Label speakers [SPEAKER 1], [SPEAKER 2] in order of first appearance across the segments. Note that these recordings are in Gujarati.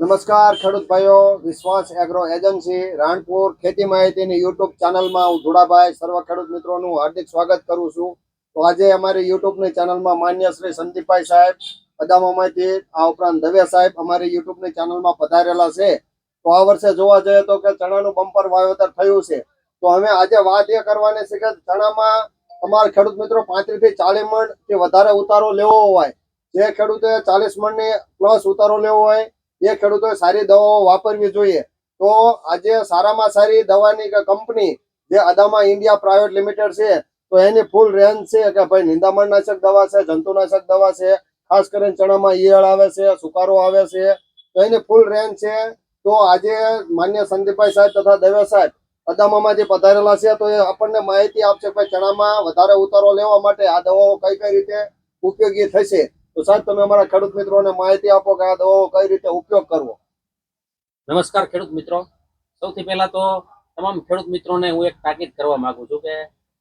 [SPEAKER 1] નમસ્કાર, ખેડૂત ભાઈઓ, વિશ્વાસ એગ્રો એજન્સી, રાણપુર ખેતી માહિતીની યુટ્યુબ ચેનલમાં હું ધુડાભાઈ સર્વ ખેડૂત મિત્રોનું હાર્દિક સ્વાગત કરું છું. તો આજે અમારી યુટ્યુબની ચેનલમાં માન્ય શ્રી સંદીપભાઈ સાહેબ અદામામાંથી આ ઉપરાંત દવે સાહેબ અમારી યુટ્યુબની ચેનલમાં પધારેલા છે. તો આ વર્ષે જોવા જઈએ તો કે ચણાનું બમ્પર વાવેતર થયું છે. તો અમે આજે વાત એ કરવાની છે કે ચણામાં તમારા ખેડૂત મિત્રો પાંત્રીસથી ચાલીસ મણ કે વધારે ઉતારો લેવો હોય. જે ખેડૂતે ચાલીસ મણની પ્લસ ઉતારો લેવો હોય એ ખેડૂતોએ સારી દવાઓ વાપરવી જોઈએ. તો આજે સારામાં સારી દવાની કંપની જે અદામા ઇન્ડિયા પ્રાઇવેટ લિમિટેડ છે, તો એની ફૂલ રેન્જ છે કે ભાઈ નિંદામણનાશક દવા છે, જંતુનાશક દવા છે, ખાસ કરીને ચણામાં ઈયળ આવે છે, સુકારો આવે છે, તો એની ફૂલ રેન્જ છે. તો આજે માન્ય સંદીપભાઈ સાહેબ તથા દવે સાહેબ અદામામાંથી પધારેલા છે, તો એ આપણને માહિતી આપશે ભાઈ ચણામાં વધારે ઉતારો લેવા માટે આ દવાઓ કઈ કઈ રીતે ઉપયોગી થશે. તો સાહેબ, તમે અમારા ખેડૂત મિત્રોને માહિતી આપો કે આ દવાઓ કઈ રીતે ઉપયોગ કરવો?
[SPEAKER 2] નમસ્કાર ખેડૂત મિત્રો. સૌથી પહેલા તો તમામ ખેડૂત મિત્રોને હું એક તાકીદ કરવા માંગુ છું કે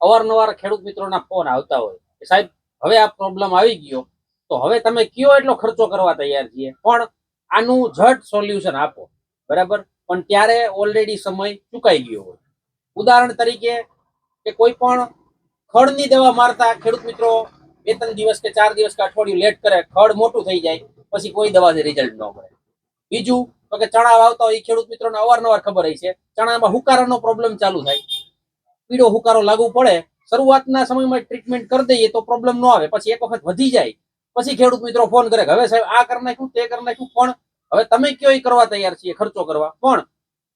[SPEAKER 2] અવારનવાર ખેડૂત મિત્રોના ફોન આવતા હોય કે સાહેબ, હવે આ પ્રોબ્લેમ આવી ગયો, તો હવે તમે કયો એટલો ખર્ચો કરવા તૈયાર છીએ? પણ આનું ઝટ સોલ્યુશન આપો, બરાબર? પણ ત્યારે ઓલરેડી સમય ચૂકાઈ ગયો હોય. ઉદાહરણ તરીકે કે કોઈ પણ ખડની દવા મારતા ખેડૂત મિત્રો બે ત્રણ દિવસ કે ચાર દિવસ કે અઠવાડિયું લેટ કરે, ખડ મોટું થઈ જાય, પછી કોઈ દવાથી રિઝલ્ટ ન મળે. બીજું, તો કે ચણા વાવતા હોય, એ ખેડૂત મિત્રોને અવારનવાર ખબર હોય છે, ચણામાં હુકારાનો પ્રોબ્લેમ ચાલુ થાય. પીળો હુકારો લાગુ પડે, શરૂઆતના સમયમાં ટ્રીટમેન્ટ કરી દઈએ તો પ્રોબ્લેમ ન આવે, પછી એક વખત વધી જાય. પછી ખેડૂત મિત્રો ફોન કરે હવે સાહેબ, આ કરી નાખ્યું, તે કરી નાખ્યું, પણ હવે તમે કયો કરવા તૈયાર છીએ, ખર્ચો કરવા? પણ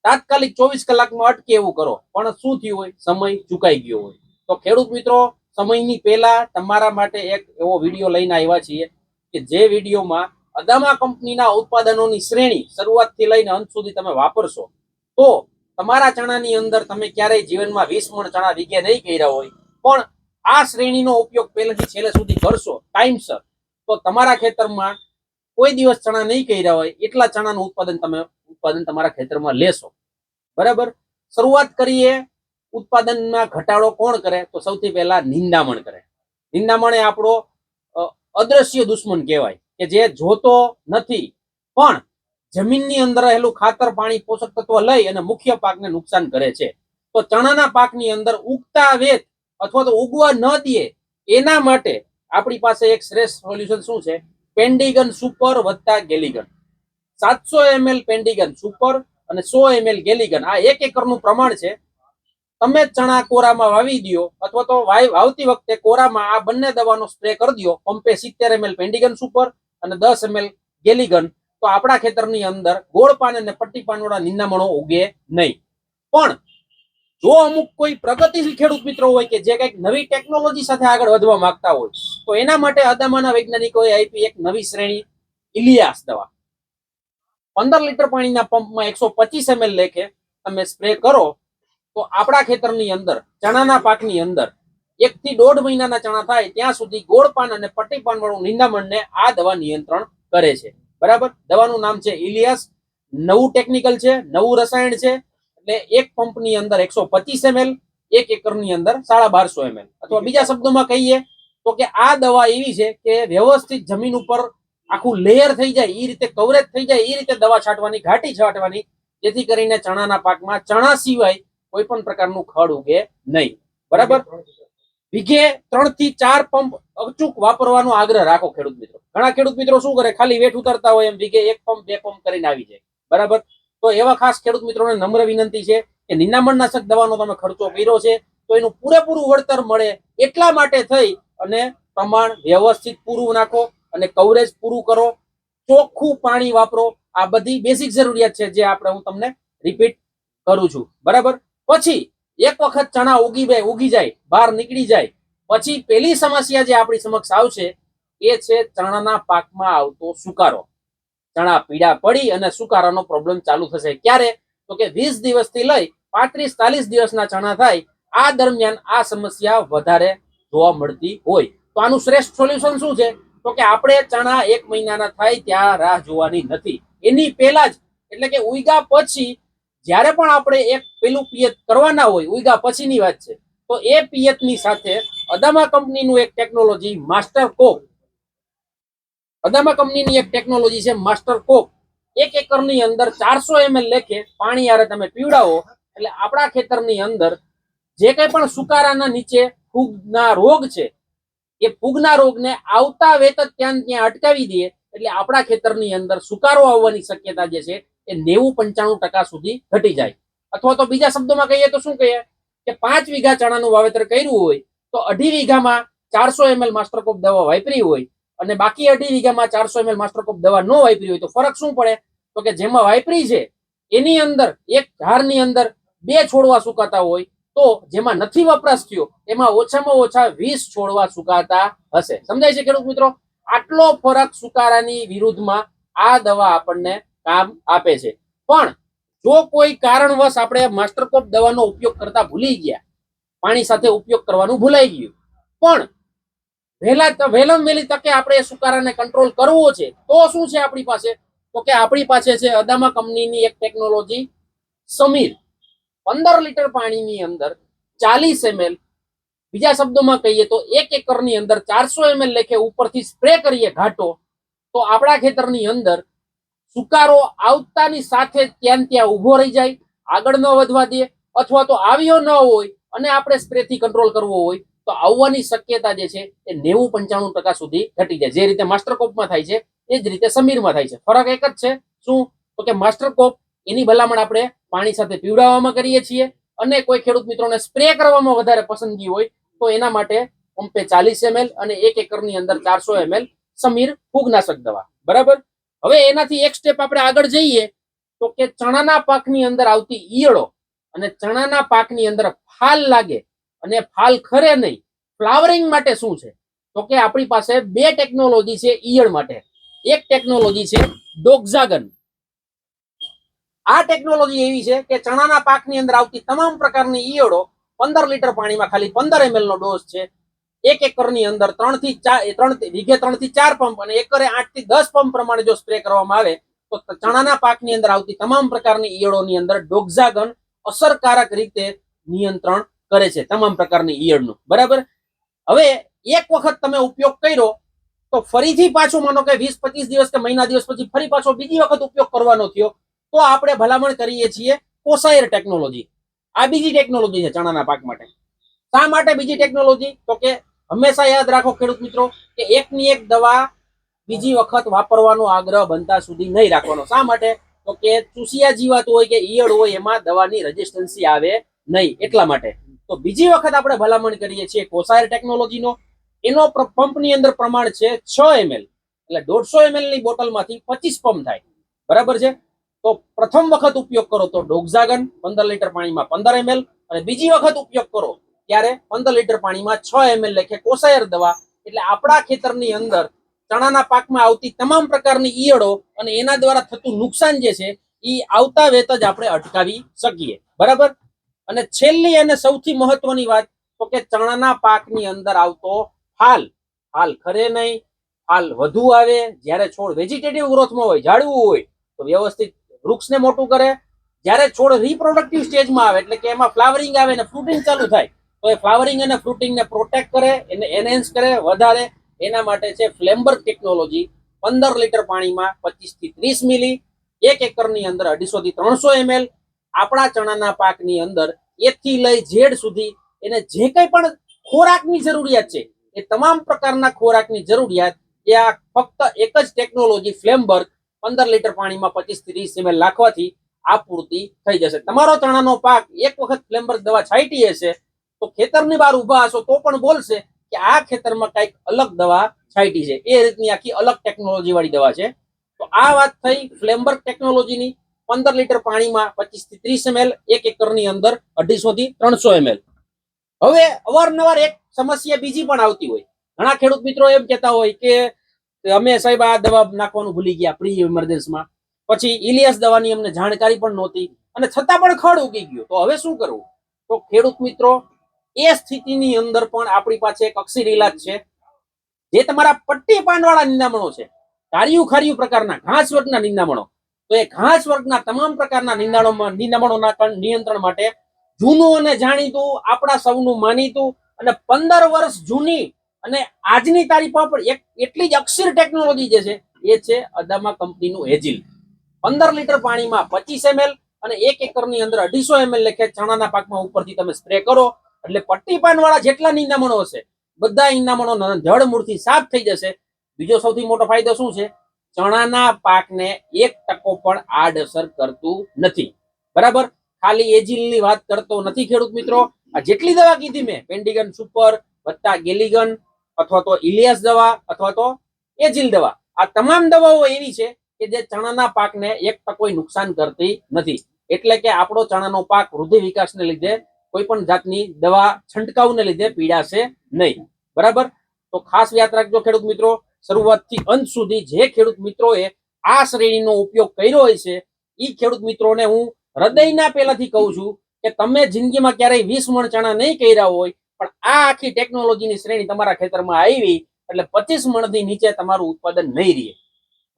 [SPEAKER 2] તાત્કાલિક ચોવીસ કલાકમાં અટકે એવું કરો. પણ શું થયું હોય? સમય ચુકાઈ ગયો હોય. તો ખેડૂત મિત્રો સમયની પહેલા તમારા માટે એક એવો વીડિયો લઈને આવ્યા છીએ કે જે વિડીયોમાં અદામા કંપનીના ઉત્પાદનોની શ્રેણી શરૂઆતથી લઈને અંત સુધી તમે વાપરશો, તો તમારા ચણાની અંદર તમે ક્યારેય જીવનમાં વીસ મણ ચણા વીઘે નહીં કર્યા હોય, પણ આ શ્રેણીનો ઉપયોગ પહેલેથી છેલ્લે સુધી કરશો ટાઈમસર તો તમારા ખેતરમાં કોઈ દિવસ ચણા નહીં કર્યા હોય, એટલા ચણાનું ઉત્પાદન તમે, ઉત્પાદન તમારા ખેતરમાં લેશો. બરાબર? શરૂઆત કરીએ ઉત્પાદનમાં ઘટાડો કોણ કરે? તો સૌથી પહેલા નિંદામણ કરે. નિંદામણ એ આપણો અદ્રશ્ય દુશ્મન કહેવાય, કે જે જોતો નથી. પણ જમીનની અંદર રહેલું ખાતર, પાણી, પોષક તત્વ લઈ અને મુખ્ય પાકને નુકસાન કરે છે. તો ચણાના પાકની અંદર ઉગતા વેત અથવા તો ઉગવા ન દે એના માટે આપણી પાસે એક શ્રેષ્ઠ સોલ્યુશન શું છે? પેન્ડિગન સુપર વત્તા ગેલિગન. સાતસો એમએલ પેન્ડિગન સુપર અને સો એમએલ ગેલિગન. આ એક એકરનું પ્રમાણ છે. તમે ચણા કોરામાં વાવી દો અથવા તો વાવતી વખતે કોરામાં આ બંને દવાનો સ્પ્રે કરી દો પંપે સિત્તેર એમએલ પેન્ડિગન સુપર અને દસ એમએલ ગેલિગન. તો આપણા ખેતરની અંદર ગોળ પાન અને પટ્ટી પાનવાળા નિંદામણો ઉગે નહીં. પણ જો અમુક કોઈ પ્રગતિશીલ ખેડૂત મિત્રો હોય કે જે કંઈક નવી ટેકનોલોજી સાથે આગળ વધવા માંગતા હોય, તો એના માટે અદામાના વૈજ્ઞાનિકોએ આપી એક નવી શ્રેણી ઇલિયાસ દવા. પંદર લીટર પાણીના પંપમાં એકસો પચીસ એમએલ લેખે તમે સ્પ્રે કરો તો આપણા ખેતરની અંદર, ચણાના પાકની અંદર એક થી દોઢ મહિનાના ચણા થાય, ત્યાં સુધી ગોળ પાન અને પટ્ટી પાન વાળું નિંદામણને આ દવા નિયંત્રણ કરે છે. બરાબર? દવાનું નામ છે ઇલિયાસ. નવું ટેકનિકલ છે, નવું રસાયણ છે. એટલે એક પંપની અંદર એકસો પચીસ એમએલ, એક એકરની અંદર સાડા બારસો એમએલ. અથવા બીજા શબ્દોમાં કહીએ તો કે આ દવા એવી છે કે વ્યવસ્થિત જમીન ઉપર આખું લેયર થઈ જાય એ રીતે કવરેજ થઈ જાય એ રીતે દવા છાંટવાની, ઘાટી છાંટવાની, જેથી કરીને ચણાના પાકમાં ચણા સિવાય કોઈ પણ પ્રકારનું ખડ ઉગે નહીં. બરાબર? વીઘે ત્રણથી ચાર પંપ અચૂક વાપરવાનો આગ્રહ રાખો ખેડૂત મિત્રો. ઘણા ખેડૂત મિત્રો શું કરે? ખાલી વેઠ ઉતરતા હોય એમ વીઘે એક પંપ, બે પંપ કરીને આવી જાય. બરાબર? તો એવા ખાસ ખેડૂત મિત્રોને નમ્ર વિનંતી છે કે નિંદામણનાશક દવાનો તમે ખર્ચો કર્યો છે, તો એનું પૂરેપૂરું વળતર મળે એટલા માટે થઈ અને પ્રમાણ વ્યવસ્થિત પૂરું નાખો અને કવરેજ પૂરું કરો. ચોખ્ખું પાણી વાપરો. આ બધી બેસિક જરૂરિયાત છે જે આપણે હું તમને રિપીટ કરું છું. બરાબર? પછી એક વખત ચણા ઉગી જાય ઉગી જાય, બહાર નીકળી જાય. પછી પેલી સમસ્યા જે આપણી સમક્ષ આવશે એ છે ચણાના પાકમાં આવતો સુકારો. ચણા પીડા પડી અને સુકારાનો પ્રોબ્લેમ ચાલુ થશે. ક્યારે? તો કે વીસ દિવસથી લઈ પાંત્રીસ, ચાલીસ દિવસના ચણા થાય, આ દરમિયાન આ સમસ્યા વધારે જોવા મળતી હોય. તો આનું શ્રેષ્ઠ સોલ્યુશન શું છે? તો કે આપણે ચણા એક મહિનાના થાય ત્યાં રાહ જોવાની નથી. એની પહેલા જ, એટલે કે ઉઈગા પછી જ્યારે પણ આપણે એક પેલું પિયત કરવાના હોય ઉગા પછીની વાત છે, તો એ પિયતની સાથે અદામા કંપનીનું એક ટેકનોલોજી, માસ્ટર કોક અદામા કંપનીની એક ટેકનોલોજી છે, માસ્ટર કોક એક એકરની અંદર ચારસો એમએલ લેખે પાણી યારે તમે પીવડાવો, એટલે આપણા ખેતરની અંદર જે કંઈ પણ સુકારાના નીચે ફૂગના રોગ છે, એ ફૂગના રોગને આવતા વેત ત્યાં ત્યાં અટકાવી દઈએ એટલે આપણા ખેતરની અંદર સુકારો આવવાની શક્યતા જે છે એ નેવું પંચાણું ટકા સુધી ઘટી જાય. અથવા તો બીજા શબ્દોમાં કહીએ તો શું કહીએ? કે પાંચ વીઘા ચણાનું વાવેતર કર્યું હોય, તો અઢી વીઘામાં ચારસો એમએલ માસ્ટરકોપ દવા વાપરી હોય અને બાકી અઢી વીઘામાં ચારસો એમએલ માસ્ટરકોપ દવા ન વાપરી હોય તો ફરક શું પડે? તો કે જેમાં વાપરી છે, એની અંદર, એક ઝાડની અંદર બે છોડવા સુકાતા હોય, તો જેમાં નથી વપરાશ થયો, એમાં ઓછામાં ઓછા વીસ છોડવા સુકાતા હશે. સમજાય છે ખેડૂત મિત્રો? આટલો ફરક સુકારાની વિરુદ્ધમાં આ દવા આપણને કામ આપે છે. પણ જો કોઈ કારણવશ આપણે માસ્ટરકોપ દવાનો ઉપયોગ કરતા ભૂલી ગયા, પાણી સાથે ઉપયોગ કરવાનું ભૂલાઈ ગયું. પણ વહેલા વહેલમ વહેલી તકે આપણે સુકારાને કંટ્રોલ કરવો છે, તો શું છે આપણી પાસે? તો કે આપણી પાસે છે અદામા કંપનીની એક ટેકનોલોજી સમીર. પંદર લીટર પાણીની અંદર ચાલીસ એમએલ, બીજા શબ્દોમાં કહીએ તો એક એકરની અંદર ચારસો એમએલ લેખે ઉપરથી સ્પ્રે કરીએ ઘાટો, તો આપણા ખેતરની અંદર સુકારો આવતાની સાથે ત્યાં ત્યાં ઊભો રહી જાય, આગળ ન વધવા દે, અથવા તો આવ્યો ન હોય અને આપણે સ્પ્રેથી કંટ્રોલ કરવો હોય, તો આવવાની શક્યતા જે છે એ નેવું પંચાણું ટકા સુધી ઘટી જાય. જે રીતે માસ્ટરકોપમાં થાય છે, એ જ રીતે સમીરમાં થાય છે. ફરક એક જ છે, શું? તો કે માસ્ટરકોપ એની ભલામણ આપણે પાણી સાથે પીવડાવવામાં કરીએ છીએ અને કોઈ ખેડૂત મિત્રોને સ્પ્રે કરવામાં વધારે પસંદગી હોય, તો એના માટે પંપે ચાલીસ એમએલ અને એક એકરની અંદર ચારસો એમએલ સમીર ફૂગનાશક દવા. બરાબર? હવે એનાથી એક સ્ટેપ આપણે આગળ જઈએ તો કે ચણાના પાકની અંદર આવતી ઈયળો અને ચણાના પાકની અંદર ફાલ લાગે અને ફાલ ખરે નહીં, ફ્લાવરિંગ માટે શું છે? તો કે આપણી પાસે બે ટેકનોલોજી છે ઈયળ માટે. એક ટેકનોલોજી છે ડોગઝાગન આ ટેકનોલોજી એવી છે કે ચણાના પાકની અંદર આવતી તમામ પ્રકારની ઈયળો પંદર લીટર પાણીમાં ખાલી પંદર એમએલ નો ડોઝ છે. એક એકરની અંદર ત્રણથી ચાર ત્રણ વીઘે ત્રણથી ચાર પંપ અને એકરે આઠથી દસ પંપ પ્રમાણે જો સ્પ્રે કરવામાં આવે, તો ચણાના પાકની અંદર આવતી તમામ પ્રકારની ઈયળોની અંદર ડોક્ઝાગન અસરકારક રીતે નિયંત્રણ કરે છે, તમામ પ્રકારની ઈયળનું. બરાબર? હવે એક વખત તમે ઉપયોગ કર્યો, તો ફરીથી પાછો માનો કે વીસ, પચીસ દિવસ કે મહિના દિવસ પછી ફરી પાછો બીજી વખત ઉપયોગ કરવાનો થયો, તો આપણે ભલામણ કરીએ છીએ કોસાયર ટેકનોલોજી. આ બીજી ટેકનોલોજી છે ચણાના પાક માટે. શા માટે બીજી ટેકનોલોજી? તો કે હંમેશા યાદ રાખો ખેડૂત મિત્રો, કે એકની એક દવા બીજી વખત વાપરવાનો આગ્રહ બનતા સુધી નહીં રાખવાનો. શા માટે? તો કે ચૂસિયા જીવાત હોય કે ઈયળ હોય, એમાં દવાની રેઝિસ્ટન્સી આવે નહીં, એટલા માટે. તો બીજી વખત આપણે ભલામણ કરીએ છીએ કોસાયર ટેકનોલોજીનો. એનો પંપની અંદર પ્રમાણ છે છ એમએલ. એટલે દોઢસો એમએલની બોટલમાંથી પચીસ પંપ થાય. બરાબર છે? તો પ્રથમ વખત ઉપયોગ કરો તો ડોક્ઝાગન, પંદર લીટર પાણીમાં પંદર એમએલ. અને બીજી વખત ઉપયોગ કરો ત્યારે પંદર લીટર પાણીમાં છ એમએલ લેખે કોસાયર દવા, એટલે આપણા ખેતરની અંદર ચણાના પાકમાં આવતી તમામ પ્રકારની ઈયળો અને એના દ્વારા થતું નુકસાન જે છે એ આવતા વેત જ આપણે અટકાવી શકીએ. બરાબર? અને છેલ્લી અને સૌથી મહત્વની વાત, તો કે ચણાના પાકની અંદર આવતો હાલ. હાલ ખરે નહીં, હાલ વધુ આવે. જ્યારે છોડ વેજીટેટિવ ગ્રોથમાં હોય, ઝાડવું હોય, તો વ્યવસ્થિત વૃક્ષને મોટું કરે. જ્યારે છોડ રિપ્રોડક્ટિવ સ્ટેજમાં આવે, એટલે કે એમાં ફ્લાવરિંગ આવે ને ફ્રૂટિંગ ચાલુ થાય તો એ ફ્લાવરિંગ અને ફ્રૂટિંગને પ્રોટેક્ટ કરે, એને એનહેન્સ કરે, વધારે. એના માટે છે ફ્લેમ્બર ટેકનોલોજી પંદર લીટર પાણીમાં પચીસથી ત્રીસ મિલી, એક એકરની અંદર અઢીસોથી ત્રણસો એમએલ. આપણા ચણાના પાકની અંદર એકથી લઈ ઝેડ સુધી એને જે કંઈ પણ ખોરાકની જરૂરિયાત છે, એ તમામ પ્રકારના ખોરાકની જરૂરિયાત, એ આ ફક્ત એક જ ટેકનોલોજી ફ્લેમબર્ગ પંદર લીટર પાણીમાં પચીસ ત્રીસ એમએલ નાખવાથી આ પૂર્તિ થઈ જશે. તમારો ચણાનો પાક એક વખત ફ્લેમબર્ગ દવા છાંટી હશે તો ખેતરની બહાર ઊભા હશો તો પણ બોલશે કે આ ખેતરમાં કંઈક અલગ દવા છાંટી છે. એ રીતની આખી અલગ ટેકનોલોજી વાળી દવા છે. તો આ વાત થઈ ફ્લેમબર્ગ ટેકનોલોજીની પંદર લીટર પાણીમાં પચીસથી ત્રીસ એમએલ એક એકરની અંદર અઢીસો થી ત્રણસો એમએલ હવે અવારનવાર એક સમસ્યા બીજી પણ આવતી હોય. ઘણા ખેડૂત મિત્રો એમ કહેતા હોય કે અમે સાહેબ આ દવા નાખવાનું ભૂલી ગયા પ્રી ઇમરજન્સીમાં પછી ઇલિયસ દવાની અમને જાણકારી પણ નહોતી. અને છતાં પણ ખડ ઉગી ગયો. તો હવે શું કરવું? તો ખેડૂત મિત્રો એ સ્થિતિની અંદર પણ આપણી પાસે એક અક્ષીર ઇલાજ છે, જે તમારા પટ્ટી પાનવાળા નિંદામણો છે. કાર્યું ખાર્યું પ્રકારના ઘાસ વર્ગના નિંદામણો. તો એ ઘાસ વર્ગના તમામ પ્રકારના નિંદાણોમાં નિંદામણોના નિયંત્રણ માટે જૂનું અને જાણીતું, આપણા સૌનું માનીતું અને પંદર વર્ષ જૂની અને આજની તારીખમાં પણ એક એટલી જ અક્ષીર ટેકનોલોજી જે છે, એ છે અદામા કંપનીનું એજિલ. પંદર લીટર પાણીમાં પચીસ એમએલ અને એક એકરની અંદર અઢીસો એમએલ લેખે ચણાના પાકમાં ઉપરથી તમે સ્પ્રે કરો. એટલે પટ્ટી પાન વાળા જેટલા નિંદામણો હશે બધા ન- જળ મૂળથી સાફ થઈ જશે. બીજો સૌથી મોટો ફાયદો શું છે? ચણાના પાકને એક ટકો પણ આડઅસર કરતું નથી. બરાબર? ખાલી એજિલની વાત કરતો નથી ખેડૂત મિત્રો. આ જેટલી દવા કીધી મેં, પેન્ડિગન, સુપર, વત્તા ગેલિગન, અથવા તો ઇલિયાસ દવા, અથવા તો એજિલ દવા. આ તમામ દવાઓ એવી છે કે જે ચણાના પાકને એક ટકો નુકસાન કરતી નથી. એટલે કે આપણો ચણાનો પાક વૃદ્ધિ વિકાસને લીધે કોઈ પણ જાતની દવા છંટકાવને લીધે પીડાશે નહીં. બરાબર? તો ખાસ યાદ રાખજો ખેડૂત મિત્રો, શરૂઆતથી અંત સુધી જે ખેડૂત મિત્રોએ આ શ્રેણીનો ઉપયોગ કર્યો હોય છે એ ખેડૂત મિત્રોને હું હૃદયના પહેલાથી કહું છું કે તમે જિંદગીમાં ક્યારેય વીસ મણ ચણા નહીં કર્યા હોય, પણ આ આખી ટેકનોલોજીની શ્રેણી તમારા ખેતરમાં આવી, એટલે પચીસ મણથી નીચે તમારું ઉત્પાદન નહીં રહે.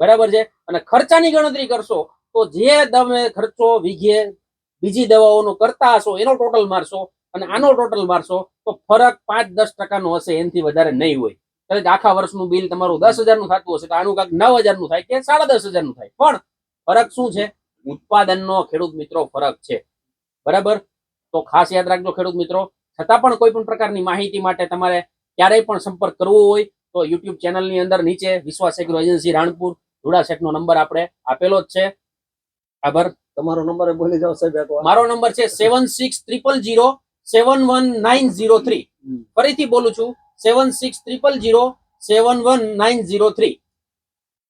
[SPEAKER 2] બરાબર છે? અને ખર્ચાની ગણતરી કરશો, તો જે તમે ખર્ચો વીઘે બીજી દવાઓનો કરતા હશો, એનો ટોટલ મારશો અને આનો ટોટલ મારશો, તો ફરક પાંચ દસ ટકાનો હશે, એનાથી વધારે નહીં હોય. કદાચ આખા વર્ષનું બિલ તમારું દસ હજારનું થતું હશે, તો આનું કાંઈક નવ હજારનું થાય કે સાડા દસ હજારનું થાય. પણ ફરક શું છે? ઉત્પાદનનો ખેડૂત મિત્રો ફરક છે. બરાબર? તો ખાસ યાદ રાખજો ખેડૂત મિત્રો, છતાં પણ કોઈ પણ પ્રકારની માહિતી માટે તમારે ક્યારેય પણ સંપર્ક કરવો હોય, તો યુટ્યુબ ચેનલની અંદર નીચે Vishwas agro agency Ranpur Dhuda number આપણે આપેલો જ છે. આભાર.
[SPEAKER 1] તમારો નંબર બોલી જાઓ સાહેબ એકવાર.
[SPEAKER 2] મારો નંબર છે seven six triple zero seven one nine zero three ફરીથી બોલું છું seven six triple zero seven one nine zero three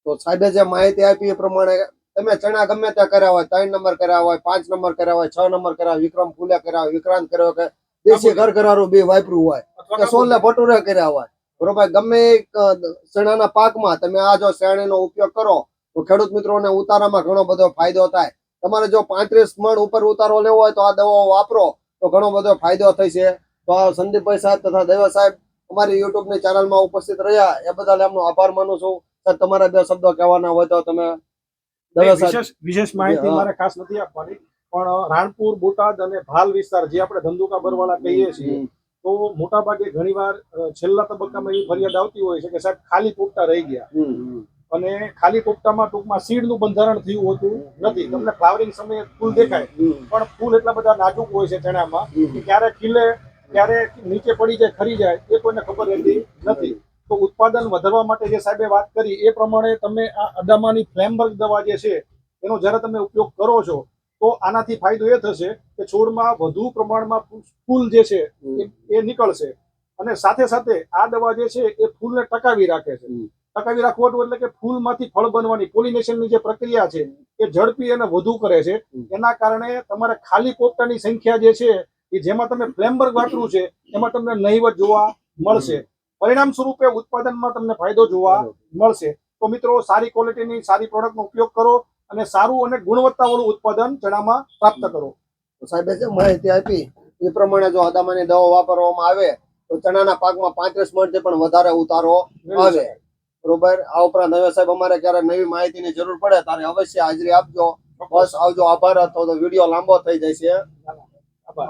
[SPEAKER 1] તો સાહેબે જે માહિતી આપી એ પ્રમાણે તમે ચણા ગમે ત્યાં કર્યા હોય ત્રણ નંબર કર્યા હોય પાંચ નંબર કર્યા હોય છ નંબર કર્યા હોય વિક્રમ ફૂલે કર્યા હોય વિક્રાંત કર્યો કે દેશી ઘર કરારું બે વાપર્યું હોય કે સોલે ભટુરે કર્યા હોય. બરોબર ગમે એક ચણાના પાકમાં તમે આ જો શ્રેણીનો ઉપયોગ કરો તો ખેડૂત મિત્રોને ઉતારામાં ઘણો બધો ફાયદો થાય. તમારે જો પાંત્રીસ મણ ઉપર ઉતારો લેવો હોય તો આ દવાઓ વાપરો તો ઘણો બધો ફાયદો થશે. તો આ સંદીપભાઈ સાહેબ તથા દૈવ સાહેબ અમારી યુટ્યુબની ચેનલમાં ઉપસ્થિત રહ્યા. એ બદલ એમનો આભાર માનું છું. સર તમારા બે શબ્દો કહેવાના હોય તો તમે
[SPEAKER 3] વિશેષ વિશેષ માહિતી મારે ખાસ નથી આપવાની પણ રાણપુર બોટાદ અને ભાલ વિસ્તાર જે આપણે ધંધુકા બરવાળા કહીએ છીએ તો મોટા ભાગે ઘણીવાર છેલ્લા તબક્કામાં એવી ફરિયાદ આવતી હોય છે કે સાહેબ ખાલી પૂરતા રહી ગયા. અને ખાલી ટોપટામાં ટૂંકમાં સીડનું બંધારણ થયું હોતું નથી. તમને ફ્લાવરિંગ સમયે ફૂલ દેખાય. પણ ફૂલ એટલા બધા નાજુક હોય છે ચણામાં કે ક્યારે ખીલે ક્યારે નીચે પડી જાય ખરી જાય એ કોઈને ખબર રહેતી નથી. તો ઉત્પાદન વધારવા માટે જે સાહેબે વાત કરી એ પ્રમાણે તમે આ અડામાની ફ્લેમબર્ગ દવા જે છે એનો જ્યારે તમે ઉપયોગ કરો છો તો આનાથી ફાયદો એ થશે કે છોડમાં વધુ પ્રમાણમાં ફૂલ જે છે એ- એ નીકળશે. અને સાથે સાથે આ દવા જે છે એ ફૂલને ટકાવી રાખે છે. ટકાવી રાખવાનું એટલે કે ફૂલમાંથી ફળ બનવાની પોલિનેશનની જે પ્રક્રિયા છે એ ઝડપી અને વધુ કરે છે. એના કારણે તમારે ખાલી પોપટાની સંખ્યા જે છે એ જેમાં તમે ફ્લેમબર્ગ વાપરું છે એમાં તમને નહીવત જોવા મળશે. પરિણામ સ્વરૂપે ઉત્પાદનમાં તમને ફાયદો જોવા મળશે. તો મિત્રો સારી ક્વોલિટીની સારી પ્રોડક્ટનો ઉપયોગ કરો અને સારું અને ગુણવત્તાવાળું ઉત્પાદન ચણામાં પ્રાપ્ત કરો.
[SPEAKER 1] તો સાહેબે જે માહિતી આપી એ પ્રમાણે જો અદામાની દવા વાપરવામાં આવે તો ચણાના પાકમાં પાંત્રીસ મણથી પણ વધારે ઉતારો આવે. બરોબર? આ ઉપરાંત હવે સાહેબ અમારે ક્યારે નવી માહિતીની જરૂર પડે ત્યારે અવશ્ય હાજરી આપજો. બસ આવજો. આભાર. હતો તો વીડિયો લાંબો થઈ જશે આભાર.